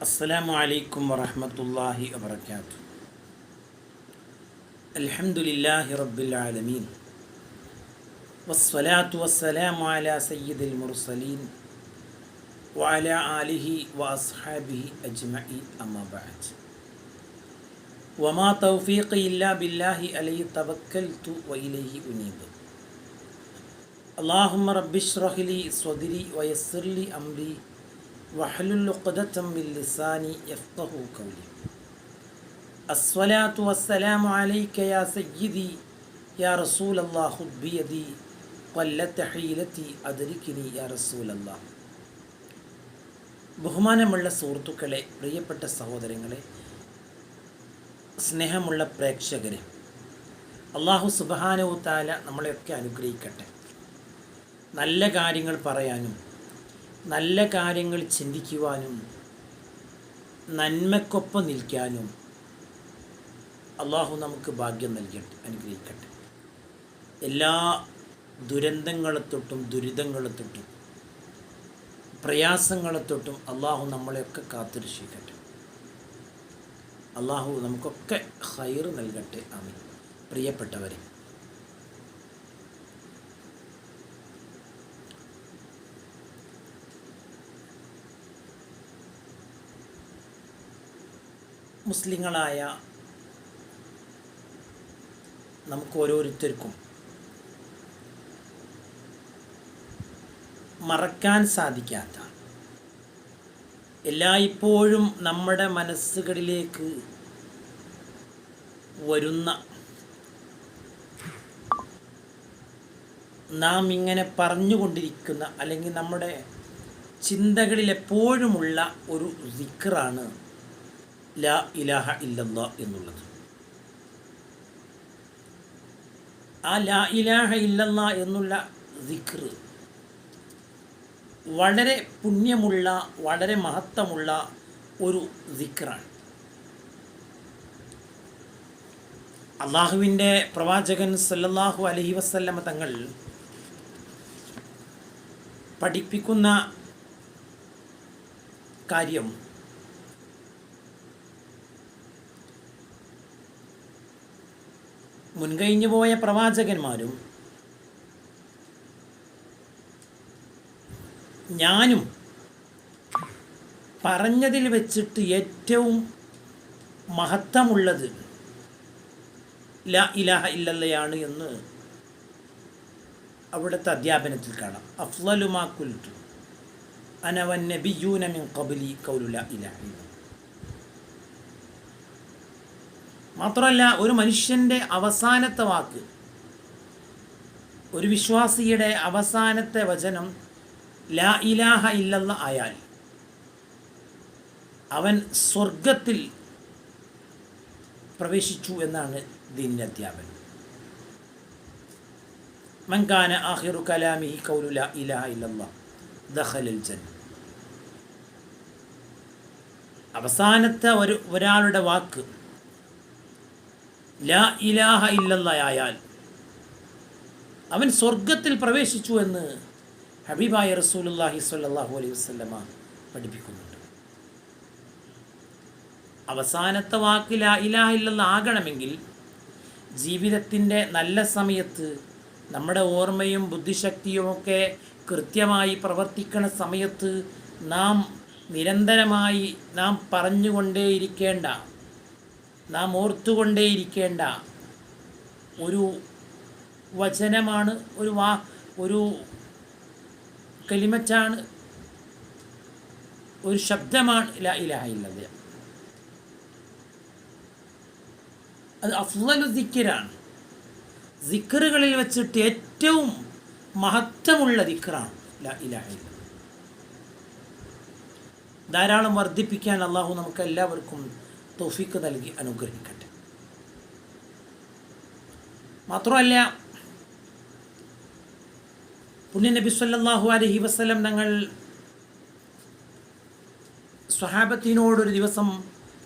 അസ്സലാമു അലൈക്കും വറഹമത്തല്ലാഹി വബർക്കാത്തു അൽഹംദുലില്ലാഹി റബ്ബിൽ ആലമീൻ. വസ്സലാത്തു വസ്സലാമു അലാ സയ്യിദിൽ മുർസലീൻ വഅല ആലിഹി വഅസ്ഹാബിഹി അജ്മഈൻ അമ്മാ ബഅദ്. വമാ തൗഫീഖി ഇല്ലാ ബില്ലാഹി അലൈഹി തവക്കൽതു വഇലൈഹി ഉനീബ്. അല്ലാഹുമ്മ റബ്ബിശ്റഹ് ലി സ്വദ്രി വയസ്സിർ ലി അംരി الصلاة والسلام عليك يا سيدي يا رسول الله خذ بيدي قلت حيلتي أدركني يا رسول الله ബഹുമാനമുള്ള സുഹൃത്തുക്കളെ പ്രിയപ്പെട്ട സഹോദരങ്ങളെ സ്നേഹമുള്ള പ്രേക്ഷകരെ അള്ളാഹു സുബാനവു താല നമ്മളെയൊക്കെ അനുഗ്രഹിക്കട്ടെ നല്ല കാര്യങ്ങൾ പറയാനും നല്ല കാര്യങ്ങൾ ചിന്തിക്കുവാനും നന്മക്കൊപ്പം നിൽക്കാനും അള്ളാഹു നമുക്ക് ഭാഗ്യം നൽകട്ടെ അനുഗ്രഹിക്കട്ടെ. എല്ലാ ദുരന്തങ്ങളെ തൊട്ടും ദുരിതങ്ങളെ തൊട്ടും പ്രയാസങ്ങളെ തൊട്ടും അള്ളാഹു നമ്മളെയൊക്കെ കാത്തുരക്ഷിക്കട്ടെ. അള്ളാഹു നമുക്കൊക്കെ ഹൈർ നൽകട്ടെ. ആമീൻ. പ്രിയപ്പെട്ടവരെ മുസ്ലിങ്ങളായ നമുക്ക് ഓരോരുത്തർക്കും മറക്കാൻ സാധിക്കാത്ത എല്ലായ്പ്പോഴും നമ്മുടെ മനസ്സുകളിലേക്ക് വരുന്ന നാം ഇങ്ങനെ പറഞ്ഞുകൊണ്ടിരിക്കുന്ന അല്ലെങ്കിൽ നമ്മുടെ ചിന്തകളിൽ എപ്പോഴുമുള്ള ഒരു ദിക്റാണ് ലാ ഇലാഹ ഇല്ലല്ല എന്നുള്ളത്. ആ ലാ ഇലാഹ ഇല്ലല്ല എന്നുള്ള ദിക്ർ വളരെ പുണ്യമുള്ള വളരെ മഹത്വമുള്ള ഒരു ദിക്റാണ്. അള്ളാഹുവിന്റെ പ്രവാചകൻ സല്ലല്ലാഹു അലഹി വസ്ല്ലമ തങ്ങൾ പഠിപ്പിക്കുന്ന കാര്യം മുൻകഴിഞ്ഞു പോയ പ്രവാചകന്മാരും ഞാനും പറഞ്ഞതിൽ വെച്ചിട്ട് ഏറ്റവും മഹത്വമുള്ളത് ല ഇലാഹ ഇല്ലല്ലയാണ് എന്ന് അവിടുത്തെ അധ്യാപനത്തിൽ കാണാം. അഫ്ലലുമാ കുൽറ്റു അനവൻ നബിയൂനമിൻ കബുലി കൗലുല ഇലാഹ ഇല്ല മാത്രമല്ല ഒരു മനുഷ്യന്റെ അവസാനത്തെ വാക്ക് ഒരു വിശ്വാസിയുടെ അവസാനത്തെ വചനം ലാ ഇലാഹ ഇല്ലല്ല ആയാൽ അവൻ സ്വർഗത്തിൽ പ്രവേശിച്ചു എന്നാണ് ദീനിന്റെ അധ്യാപനം. മൻകാന ആഹിറു കലാമിഹി കൗലു ലാ ഇലാഹ ഇല്ലല്ല ദഹലിൽ ജൻ അവസാനത്തെ ഒരു ഒരാളുടെ വാക്ക് ലാ ഇലാഹ ഇല്ലല്ലയായാൽ അവൻ സ്വർഗത്തിൽ പ്രവേശിച്ചു എന്ന് ഹബീബായ റസൂലുല്ലാഹി സ്വല്ലല്ലാഹു അലൈഹി വസ്ലമ പഠിപ്പിക്കുന്നുണ്ട്. അവസാനത്തെ വാക്ക് ലാ ഇലാഹ ഇല്ലെന്ന് ആകണമെങ്കിൽ ജീവിതത്തിന്റെ നല്ല സമയത്ത് നമ്മുടെ ഓർമ്മയും ബുദ്ധിശക്തിയും ഒക്കെ കൃത്യമായി പ്രവർത്തിക്കുന്ന സമയത്ത് നാം നിരന്തരമായി നാം പറഞ്ഞുകൊണ്ടേയിരിക്കേണ്ട നാം ഓർത്തുകൊണ്ടേയിരിക്കേണ്ട ഒരു വചനമാണ് ഒരു വാ ഒരു കലിമച്ചാണ് ഒരു ശബ്ദമാണ് ഇല ഇലാഹ ഇല്ലത് അത് അഫ്ലലു ദിക്കറാണ് ദിക്കറുകളിൽ വെച്ചിട്ട് ഏറ്റവും മഹത്വമുള്ള ദിക്കറാണ് ല ഇലാഹ ഇല്ല ധാരാളം വർദ്ധിപ്പിക്കാൻ അള്ളാഹു നമുക്ക് എല്ലാവർക്കും തോഫിക്ക് നൽകി അനുഗ്രഹിക്കട്ടെ. മാത്രമല്ല പുണ്യ നബി സല്ലാഹു അലഹി വസ്ലം ഞങ്ങൾ സ്വഹാബത്തിനോടൊരു ദിവസം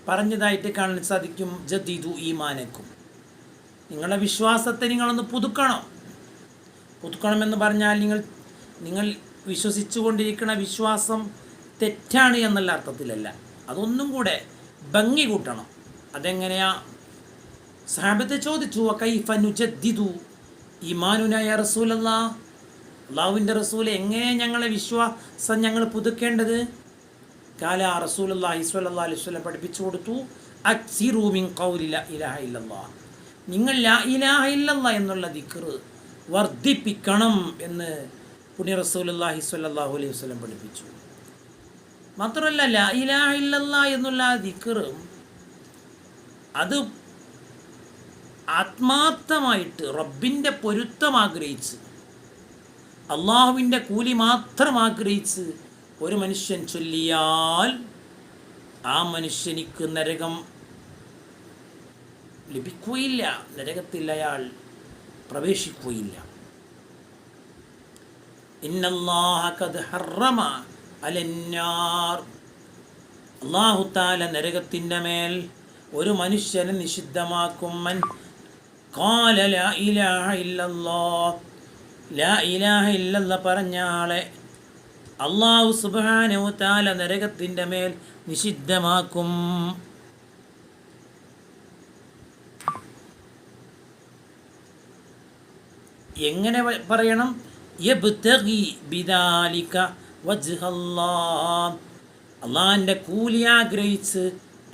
പറഞ്ഞതായിട്ട് കാണാൻ സാധിക്കും ജദീദു ഈമാനക്കും. നിങ്ങളുടെ വിശ്വാസത്തെ നിങ്ങളൊന്ന് പുതുക്കണം. പുതുക്കണമെന്ന് പറഞ്ഞാൽ നിങ്ങൾ നിങ്ങൾ വിശ്വസിച്ചുകൊണ്ടിരിക്കുന്ന വിശ്വാസം തെറ്റാണ് എന്നുള്ള അർത്ഥത്തിലല്ല. അതൊന്നും കൂടെ ഭംഗി കൂട്ടണം. അതെങ്ങനെയാ? സാബത്ത് ചോദിച്ചു കൈഫനുജദ്ദിദു ഇമാനുനായ റസൂലല്ലാ? അള്ളാഹുവിന്റെ റസൂൽ എങ്ങനെ ഞങ്ങളെ വിശ്വാസം ഞങ്ങൾ പുതുക്കേണ്ടത്? കാല റസൂൽ സ്വല്ലല്ലാഹി അലൈഹി വസല്ലം പഠിപ്പിച്ചു കൊടുത്തു അക്സിറൂമിൻ മിൻ ഖൗലി ലാ ഇലാഹ ഇല്ലല്ലാഹ് നിങ്ങൾ ലാ ഇലാഹ ഇല്ലല്ലാ എന്നുള്ള ദിക്ർ വർദ്ധിപ്പിക്കണം എന്ന് പുണ്യ റസൂലുള്ളാഹി സ്വല്ലല്ലാഹു അലൈഹി വസല്ലം പഠിപ്പിച്ചു. മാത്രമല്ല ലാ എന്നുള്ള ആ ദിക്ർ അത് ആത്മാർത്ഥമായിട്ട് റബ്ബിന്റെ പൊരുത്തം ആഗ്രഹിച്ച് അള്ളാഹുവിന്റെ കൂലി മാത്രം ആഗ്രഹിച്ച് ഒരു മനുഷ്യൻ ചൊല്ലിയാൽ ആ മനുഷ്യനിക്ക് നരകം ലഭിക്കുകയില്ല. നരകത്തിൽ അയാൾ പ്രവേശിക്കുകയില്ല. താല നരകത്തിന്റെ മേൽ ഒരു മനുഷ്യനെ നിഷിദ്ധമാക്കും. മൻ കാല ലാ ഇലാഹ ലാ ഇലാഹ പറഞ്ഞ ആളെ അള്ളാഹു സുബാനു താല നരകത്തിന്റെ മേൽ നിഷിദ്ധമാക്കും. എങ്ങനെ പറയണം? യബ്തഗി ബിദാലിക അള്ളാഹിന്റെ കൂലി ആഗ്രഹിച്ച്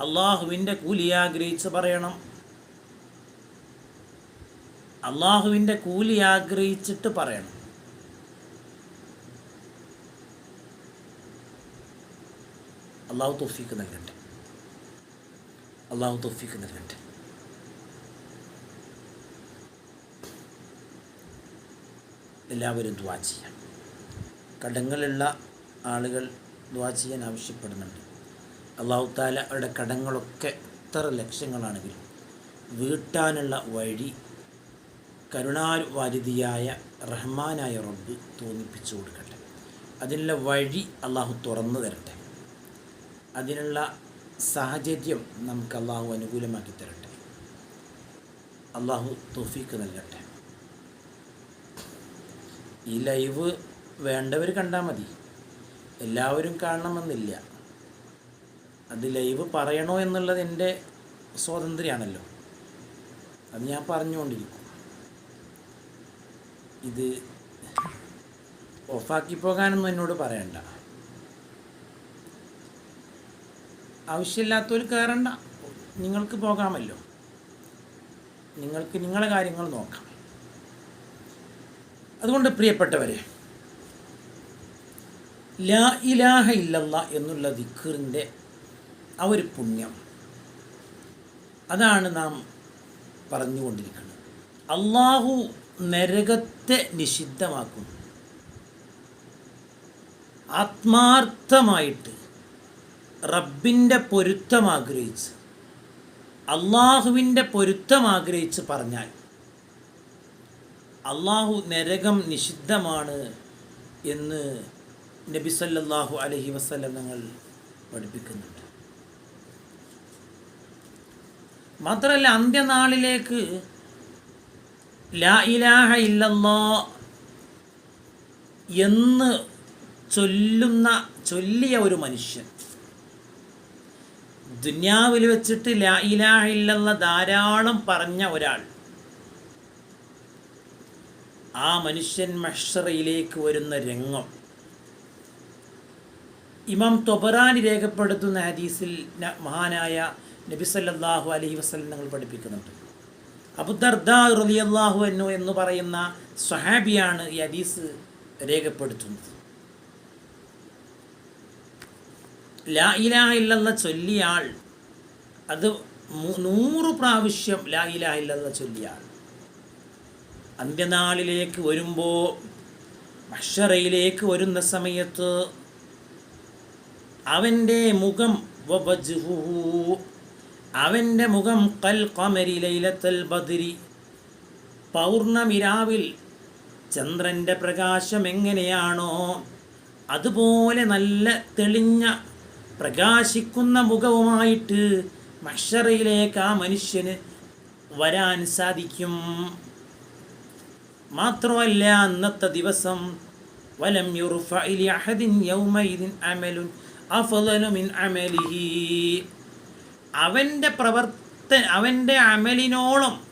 അള്ളാഹുവിന്റെ കൂലി ആഗ്രഹിച്ച് പറയണം. അള്ളാഹുവിന്റെ കൂലി ആഗ്രഹിച്ചിട്ട് പറയണം. അള്ളാഹു തൊഫീക്ക് നൽകട്ടെ. അള്ളാഹു തൊഫീക്ക് നൽകട്ടെ. എല്ലാവരും ദ്വാ ചെയ്യാം. കടങ്ങളുള്ള ആളുകൾ ദ്വാ ചെയ്യാൻ ആവശ്യപ്പെടുന്നുണ്ട്. അള്ളാഹു താല അവരുടെ കടങ്ങളൊക്കെ എത്ര ലക്ഷങ്ങളാണെങ്കിലും വീട്ടാനുള്ള വഴി കരുണാവാരിതിയായ റഹ്മാനായ റബ്ബ് തോന്നിപ്പിച്ചു കൊടുക്കട്ടെ. അതിനുള്ള വഴി അള്ളാഹു തുറന്നു തരട്ടെ. അതിനുള്ള സാഹചര്യം നമുക്ക് അള്ളാഹു അനുകൂലമാക്കി തരട്ടെ. അള്ളാഹു തൊഫീക്ക് നൽകട്ടെ. ഈ ലൈവ് വേണ്ടവർ കണ്ടാൽ മതി. എല്ലാവരും കാണണമെന്നില്ല. അത് ലൈവ് പറയണോ എന്നുള്ളത് എന്റെ സ്വാതന്ത്ര്യമാണല്ലോ. അത് ഞാൻ പറഞ്ഞുകൊണ്ടിരിക്കും. ഇത് ഓഫാക്കി പോകാനൊന്നും എന്നോട് പറയണ്ട. ആവശ്യമില്ലാത്തവർ കയറണ്ട. നിങ്ങൾക്ക് പോകാമല്ലോ. നിങ്ങൾക്ക് നിങ്ങളെ കാര്യങ്ങൾ നോക്കാം. അതുകൊണ്ട് പ്രിയപ്പെട്ടവരെ ലാ ഇലാഹ ഇല്ലല്ല എന്നുള്ള ദിക്കറിന്റെ ആ ഒരു പുണ്യം. അതാണ് നാം പറഞ്ഞുകൊണ്ടിരിക്കുന്നത്. അള്ളാഹു നരകത്തെ നിഷിദ്ധമാക്കുന്നു. ആത്മാർത്ഥമായിട്ട് റബ്ബിന്റെ പൊരുത്തം ആഗ്രഹിച്ച് അള്ളാഹുവിന്റെ പൊരുത്തം ആഗ്രഹിച്ച് പറഞ്ഞാൽ അള്ളാഹു നരകം നിഷിദ്ധമാണ് എന്ന് നബി അലഹി വസല്ലം ഞങ്ങൾ പഠിപ്പിക്കുന്നുണ്ട്. മാത്രമല്ല അന്ത്യനാളിലേക്ക് ലാ ഇലാഹ ഇല്ലല്ലോ എന്ന് ചൊല്ലുന്ന ചൊല്ലിയ ഒരു മനുഷ്യൻ. ദുന്യാവിൽ വെച്ചിട്ട് ലാ ഇലാഹ ഇല്ലെന്ന ധാരാളം പറഞ്ഞ ഒരാൾ. ആ മനുഷ്യൻ മഷറയിലേക്ക് വരുന്ന രംഗം. ഇമാം തൊബറാനി രേഖപ്പെടുത്തുന്ന ഹദീസിൽ മഹാനായ നബിസല്ലാഹു അലഹി വസ്ലം ഞങ്ങൾ പഠിപ്പിക്കുന്നുണ്ട്. അബുദർദാ റളിയല്ലാഹു അൻഹു എന്ന് പറയുന്ന സ്വഹാബിയാണ് ഈ ഹദീസ് രേഖപ്പെടുത്തുന്നത്. ലാ ഇലാഹ ഇല്ലെന്ന ചൊല്ലിയാൾ അത് നൂറ് പ്രാവശ്യം ലാ ഇലാഹ ഇല്ലെന്ന ചൊല്ലിയാൾ. അന്ത്യനാളിലേക്ക് വരുമ്പോൾ മഷറയിലേക്ക് വരുന്ന സമയത്ത് അവന്റെ മുഖം അവന്റെ മുഖം കൽ കമരി ലൈലത്തൽ ബദ്രി. പൗർണമിരാവിൽ ചന്ദ്രന്റെ പ്രകാശം എങ്ങനെയാണോ അതുപോലെ നല്ല തെളിഞ്ഞ പ്രകാശിക്കുന്ന മുഖവുമായിട്ട് മഷറയിലേക്ക് ആ മനുഷ്യന് വരാൻ സാധിക്കും. മാത്രമല്ല അന്നത്തെ ദിവസം വലം യുർഫഇ ലിഅഹദിൻ യൗമഇദിൻ അമലുൻ അവന്റെ പ്രവർത്ത അവന്റെ അമലിനോളം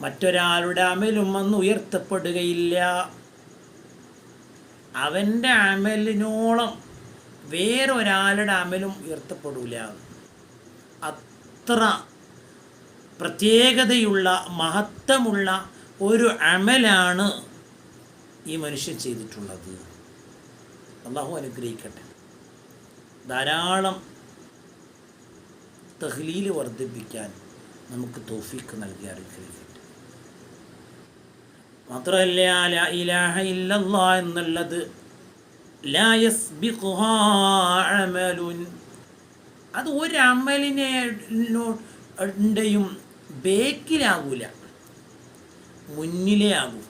മറ്റൊരാളുടെ അമലും അന്ന് ഉയർത്തപ്പെടുകയില്ല. അവന്റെ അമലിനോളം വേറൊരാളുടെ അമലും ഉയർത്തപ്പെടില്ല അത്ര പ്രത്യേകതയുള്ള മഹത്വമുള്ള ഒരു അമലാണ് ഈ മനുഷ്യൻ ചെയ്തിട്ടുള്ളത്. അള്ളാഹു അനുഗ്രഹിക്കട്ടെ. ധാരാളം തഹ്ലീൽ വർദ്ധിപ്പിക്കാൻ നമുക്ക് തോഫിക്ക് നൽകി അനുഗ്രഹിക്കട്ടെ മാത്രമല്ല ഇലാഹ എന്നുള്ളത് അത് ഒരു ന്റെയും ബേക്കിലാകൂല. മുന്നിലേ ആകൂ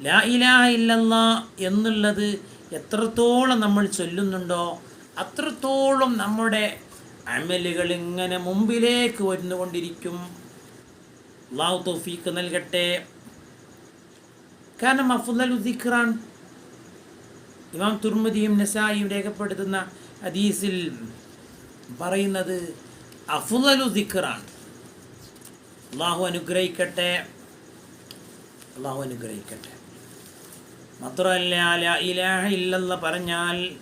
ലാ ഇലാഹ ഇല്ലല്ലാ എന്നുള്ളത് എത്രത്തോളം നമ്മൾ ചൊല്ലുന്നുണ്ടോ അത്രത്തോളം നമ്മുടെ അമലുകൾ ഇങ്ങനെ മുമ്പിലേക്ക് വരുന്നുകൊണ്ടിരിക്കും. അള്ളാഹു തൗഫീക്ക് നൽകട്ടെ. കാരണം അഫുദൽ ഉദിഖ്റാൻ ഇമാം തുർമദിയും നസായിയും രേഖപ്പെടുത്തുന്ന ഹദീസിൽ പറയുന്നത് അഫുദലു ദിഖറാണ് അള്ളാഹു അനുഗ്രഹിക്കട്ടെ. അള്ളാഹു അനുഗ്രഹിക്കട്ടെ. മാത്രമല്ല ഇലാഹ ഇല്ലെന്ന് പറഞ്ഞാൽ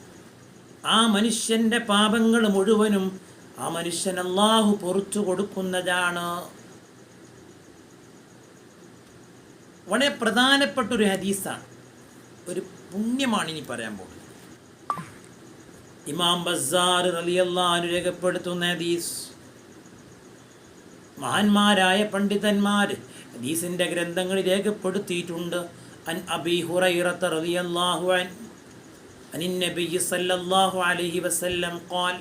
ആ മനുഷ്യന്റെ പാപങ്ങൾ മുഴുവനും ആ മനുഷ്യൻ അള്ളാഹു പൊറത്തു കൊടുക്കുന്നതാണ്. വളരെ പ്രധാനപ്പെട്ട ഒരു ഹദീസാണ്. ഒരു പുണ്യമാണ് ഇനി പറയാൻ പോകുന്നത്. ഇമാം ബസാർ റലിയല്ലാനു രേഖപ്പെടുത്തുന്ന ഹദീസ്. മഹാന്മാരായ പണ്ഡിതന്മാർ ഹദീസിന്റെ ഗ്രന്ഥങ്ങൾ രേഖപ്പെടുത്തിയിട്ടുണ്ട്. അൻ സല്ലല്ലാഹു അലൈഹി വസല്ലം ഖാൽ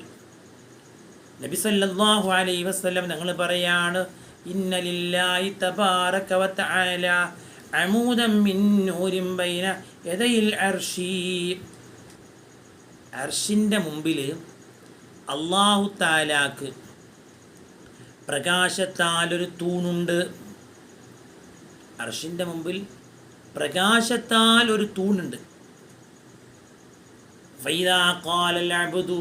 നബി സല്ലല്ലാഹു അലൈഹി വസല്ലം ഞങ്ങൾ പറയാണ് ഇന്ന ലില്ലാഹി മിൻ ബൈന അർഷിന്റെ മുമ്പിൽ അള്ളാഹു താലാക്ക് പ്രകാശത്താലൊരു തൂണുണ്ട്. അർഷിന്റെ മുമ്പിൽ പ്രകാശത്താൽ ഒരു തൂണുണ്ട് ഫൈദാ ഖാലൽ അബ്ദു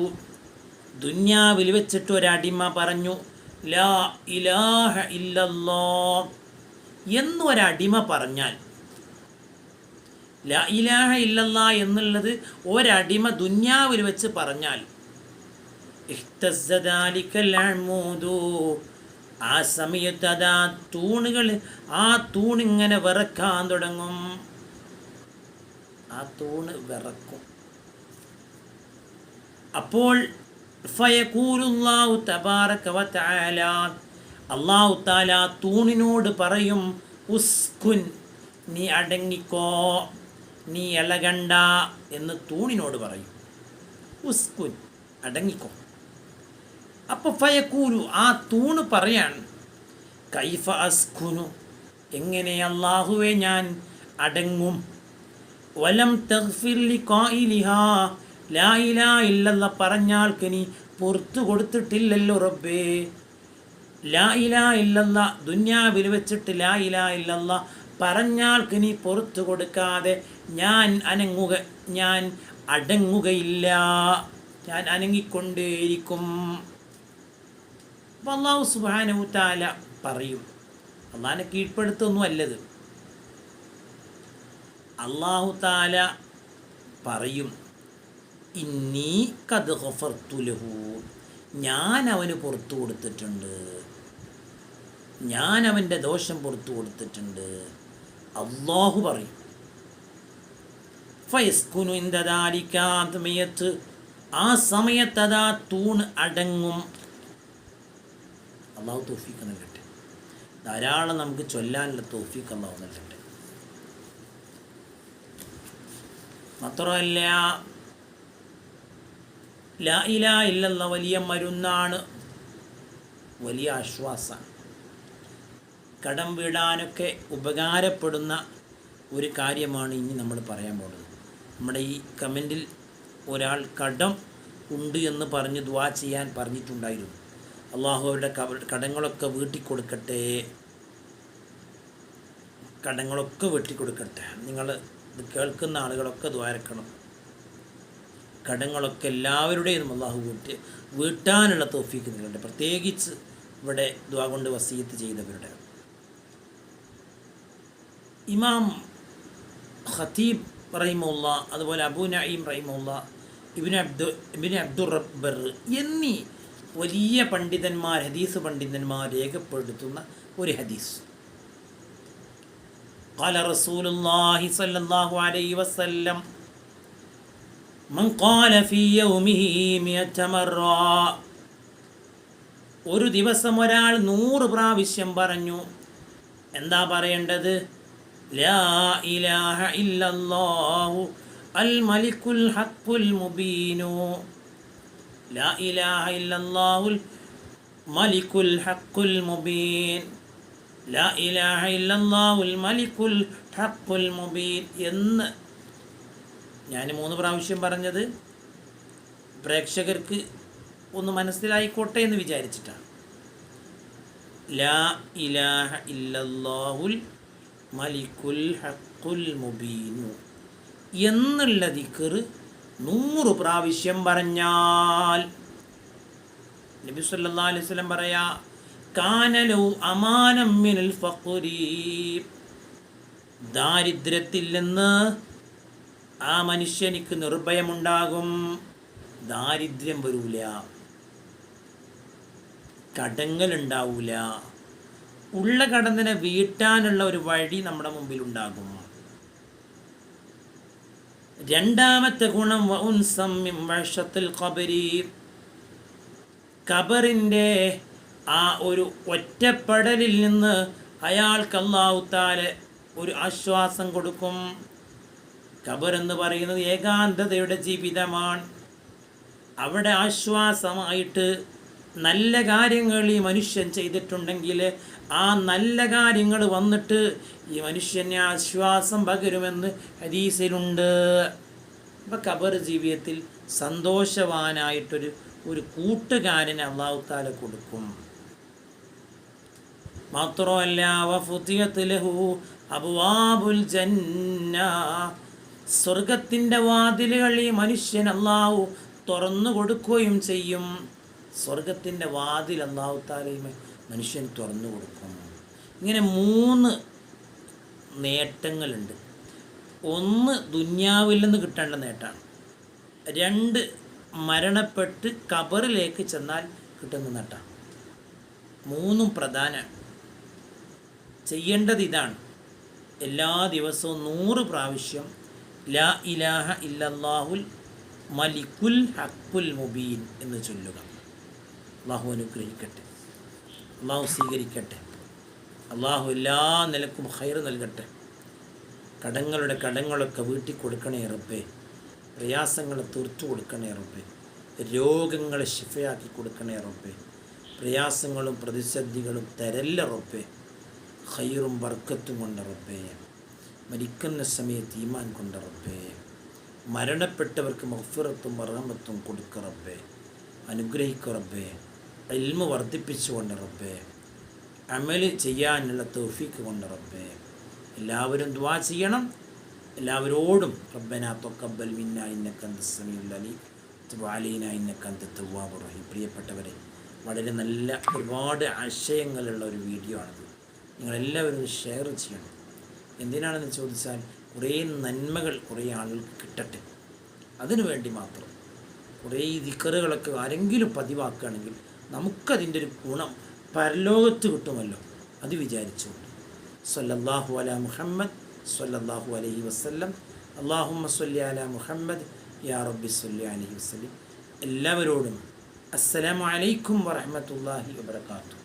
ദുന്യാവിൽ വെച്ചിട്ട് ഒരടിമ പറഞ്ഞു ലാ ഇലാഹ ഇല്ലല്ലോ എന്നൊരടിമ പറഞ്ഞാൽ ലാ ഇലാഹ ഇല്ലല്ല എന്നുള്ളത് ഒരടിമ ദുന്യാവിൽ വെച്ച് പറഞ്ഞാൽ. ആ സമയത്ത് ആ തൂണുകൾ ആ തൂണിങ്ങനെ വിറക്കാൻ തുടങ്ങും. ആ തൂണ് വിറക്കും. അപ്പോൾ ഫയകൂലുല്ലാഹു തബാറക വതആല തആല അല്ലാഹു തആല തൂണിനോട് പറയും ഉസ്കുൻ നീ അടങ്ങിക്കോ നീ ഇളകണ്ട എന്ന് തൂണിനോട് പറയും. ഉസ്കുൻ അടങ്ങിക്കോ. അപ്പോൾ ഫയക്കൂലു ആ തൂണ് പറയാണ് കൈഫ അസ്കുനു എങ്ങനെ അള്ളാഹുവെ ഞാൻ അടങ്ങും? വലം തഗ്ഫിർലി ഖായിലിഹാ ലാ ഇലാ ഇല്ലല്ല പറഞ്ഞാൾക്ക് നീ പുറത്തു കൊടുത്തിട്ടില്ലല്ലോ റബ്ബേ. ലാ ഇലാ ഇല്ലല്ല ദുന്യാവിൽ വെച്ചിട്ട് ലാ ഇലാ ഇല്ലല്ല പറഞ്ഞാൾക്ക് നീ പുറത്തു കൊടുക്കാതെ ഞാൻ അനങ്ങുക ഞാൻ അടങ്ങുകയില്ല ഞാൻ അനങ്ങിക്കൊണ്ടേയിരിക്കും. അപ്പം അള്ളാഹു സുബാനവുത്താല പറയും. അള്ളാഹിനെ കീഴ്പ്പെടുത്തൊന്നും അല്ലത്. അള്ളാഹു താല പറയും ഇന്നീ കത് ഹൊഫർത്തുലഹു ഞാൻ അവന് പുറത്തു കൊടുത്തിട്ടുണ്ട്. ഞാൻ അവന്റെ ദോഷം പുറത്തു കൊടുത്തിട്ടുണ്ട്. അള്ളാഹു പറയും ഫയസ്കുനു ഇന്ദാലിക്കാമയത്ത് ആ സമയത്ത് അതാ തൂണ് അടങ്ങും. അള്ളാഹു തോഫീക്ക് നൽകട്ടെ. ധാരാളം നമുക്ക് ചൊല്ലാനുള്ള തോഫീക്ക് അള്ളാഹു നൽകട്ടെ. മാത്രമല്ല ലാ ഇല ഇല്ലെന്ന വലിയ മരുന്നാണ് വലിയ ആശ്വാസമാണ് കടം വീടാനൊക്കെ ഉപകാരപ്പെടുന്ന ഒരു കാര്യമാണ് ഇനി നമ്മൾ പറയാൻ പോകുന്നത്. നമ്മുടെ ഈ കമന്റിൽ ഒരാൾ കടം ഉണ്ട് എന്ന് പറഞ്ഞ് ദ്വാ ചെയ്യാൻ പറഞ്ഞിട്ടുണ്ടായിരുന്നു. അള്ളാഹു അവരുടെ കടങ്ങളൊക്കെ വീട്ടി കൊടുക്കട്ടെ കടങ്ങളൊക്കെ വെട്ടിക്കൊടുക്കട്ടെ. നിങ്ങൾ ഇത് കേൾക്കുന്ന ആളുകളൊക്കെ ദ്വാരക്കണം കടങ്ങളൊക്കെ എല്ലാവരുടെയും അള്ളാഹു വീട്ട് വീട്ടാനുള്ള തോഫീക്ക് നിങ്ങളുടെ പ്രത്യേകിച്ച് ഇവിടെ ദ്വാ കൊണ്ട് വസീത്ത് ചെയ്തവരുടെ. ഇമാം ഖത്തീബ് റഹിമുള്ള അതുപോലെ Abu Naeem Rahimullah Ibn Abdu Ibn Abdur rubber എന്നീ വലിയ പണ്ഡിതന്മാർ ഹദീസ് പണ്ഡിതന്മാർ രേഖപ്പെടുത്തുന്ന ഒരു ഹദീസ് قال رسول الله صلى الله عليه وسلم من قال في يومه مئة مرة ഒരു ദിവസം ഒരാൾ നൂറ് പ്രാവശ്യം പറഞ്ഞു എന്താ പറയേണ്ടത് ലാ ഇലാഹ ഇല്ലല്ലാഹു അൽ മലിക്കുൽ ഹഖുൽ മുബീനു ലാ ഇലാഹ ഇല്ലല്ലാഹുൽ മലിക്കുൽ ഹഖുൽ മുബീൻ. ലാ ഇലാഹ ഇല്ലല്ലാഹുൽ മലിക്കുൽ ഹഖുൽ മുബീൻ എന്ന് ഞാൻ മൂന്ന് പ്രാവശ്യം പറഞ്ഞത് പ്രേക്ഷകർക്ക് ഒന്ന് മനസ്സിലായിക്കോട്ടെ എന്ന് വിചാരിച്ചിട്ടാണ്. ലാ ഇലാഹ ഇല്ലല്ലാഹുൽ മലിക്കുൽ ഹഖുൽ മുബീനു. എന്നുള്ള ദിക്കറ് നൂറ് പ്രാവശ്യം പറഞ്ഞാൽ നബി സല്ലല്ലാഹു അലൈഹി വസല്ലം പറയാ കാനലു അമാനം മിനൽ ഫഖുരി. ദാരിദ്ര്യത്തിൽ നിന്ന് ആ മനുഷ്യനിക്ക് നിർഭയമുണ്ടാകും. ദാരിദ്ര്യം വരൂല. കടങ്ങൾ ഉണ്ടാവൂല ഉള്ള കടന്നിനെ വീട്ടാനുള്ള ഒരു വഴി നമ്മുടെ മുമ്പിൽ ഉണ്ടാകും രണ്ടാമത്തെ ഗുണം വഷത്തിൽ കബരി കബറിന്റെ ആ ഒരു ഒറ്റപ്പെടലിൽ നിന്ന് അയാൾക്ക് അള്ളാഹുത്താൽ ഒരു ആശ്വാസം കൊടുക്കും. ഖബർ എന്ന് പറയുന്നത് ഏകാന്തതയുടെ ജീവിതമാണ്. അവിടെ ആശ്വാസമായിട്ട് നല്ല കാര്യങ്ങൾ ഈ മനുഷ്യൻ ചെയ്തിട്ടുണ്ടെങ്കിൽ ആ നല്ല കാര്യങ്ങൾ വന്നിട്ട് ഈ മനുഷ്യനെ ആശ്വാസം പകരുമെന്ന് ഹദീസിലുണ്ട്. അപ്പം ഖബർ ജീവിതത്തിൽ സന്തോഷവാനായിട്ടൊരു ഒരു കൂട്ടുകാരന് അള്ളാഹുത്താല കൊടുക്കും. മാത്രമല്ല സ്വർഗത്തിന്റെ വാതിലുകൾ ഈ മനുഷ്യൻ അള്ളാഹു തുറന്നു കൊടുക്കുകയും ചെയ്യും. സ്വർഗത്തിന്റെ വാതിൽ അള്ളാഹുത്താലയും മനുഷ്യൻ തുറന്നു കൊടുക്കും ഇങ്ങനെ മൂന്ന് നേട്ടങ്ങളുണ്ട്. ഒന്ന് ദുന്യാവിൽ നിന്ന് കിട്ടേണ്ട നേട്ടമാണ്. രണ്ട് മരണപ്പെട്ട് കബറിലേക്ക് ചെന്നാൽ കിട്ടുന്ന നേട്ടമാണ്. മൂന്നും പ്രധാന ചെയ്യേണ്ടത് ഇതാണ്. എല്ലാ ദിവസവും നൂറ് പ്രാവശ്യം ലാ ഇലാഹ ഇല്ലാഹുൽ മലിക്കുൽ ഹക്കുൽ മുബീൻ എന്ന് ചൊല്ലുക. അള്ളാഹു അനുഗ്രഹിക്കട്ടെ. അള്ളാഹു സ്വീകരിക്കട്ടെ. അള്ളാഹു എല്ലാ നിലക്കും ഹൈർ നൽകട്ടെ. കടങ്ങളുടെ കടങ്ങളൊക്കെ വീട്ടിൽ കൊടുക്കണേ റബ്ബേ. പ്രയാസങ്ങളെ തീർത്തു കൊടുക്കണേ റബ്ബേ. രോഗങ്ങളെ ശിഫയാക്കി കൊടുക്കണേ റബ്ബേ. പ്രയാസങ്ങളും പ്രതിസന്ധികളും തരല്ല റബ്ബേ. ഹൈറും വർക്കത്തും കൊണ്ട് റബ്ബേ. മരിക്കുന്ന സമയത്ത് ഈമാൻ കൊണ്ട് റബ്ബേ. മരണപ്പെട്ടവർക്ക് മഫിറത്തും മറാമത്തും കൊടുക്ക റബ്ബേ. റബ്ബേ. എൽമ വർദ്ധിപ്പിച്ചുകൊണ്ട് റബ്ബേ അമൽ ചെയ്യാനുള്ള തോഫീക്ക് കൊണ്ട് എല്ലാവരും ദ്വാ ചെയ്യണം. എല്ലാവരോടും റബ്ബന തൊക്കബൽ മിന്ന ഇന്നക്കന്ത സമീലി വാലീന ഇന്നക്കന്ത തവ്വാബ് റഹീം. പ്രിയപ്പെട്ടവരെ വളരെ നല്ല ഒരുപാട് ആശയങ്ങളുള്ള ഒരു വീഡിയോ ആണിത്. നിങ്ങളെല്ലാവരും ഷെയർ ചെയ്യണം. എന്തിനാണെന്ന് ചോദിച്ചാൽ കുറേ നന്മകൾ കുറേ ആളുകൾക്ക് കിട്ടട്ടെ. അതിനു വേണ്ടി മാത്രം കുറേ ദിക്കറുകളൊക്കെ ആരെങ്കിലും പതിവാക്കുകയാണെങ്കിൽ നമുക്കതിന്റെ ഒരു ഗുണം പരലോകത്ത് കിട്ടുമല്ലോ അത് വിചാരിച്ചുകൊണ്ട്. സൊല്ലാഹു അല മുഹമ്മദ് സൊല്ലാഹു അലൈഹി വസല്ലം. അള്ളാഹുമ്മ സൊല്ലി അല മുഹമ്മദ് യാ റബ്ബി സല്ലി അലൈഹി വസല്ലം. എല്ലാവരോടും അസ്സലാമലൈക്കും അലൈക്കും വാത്തു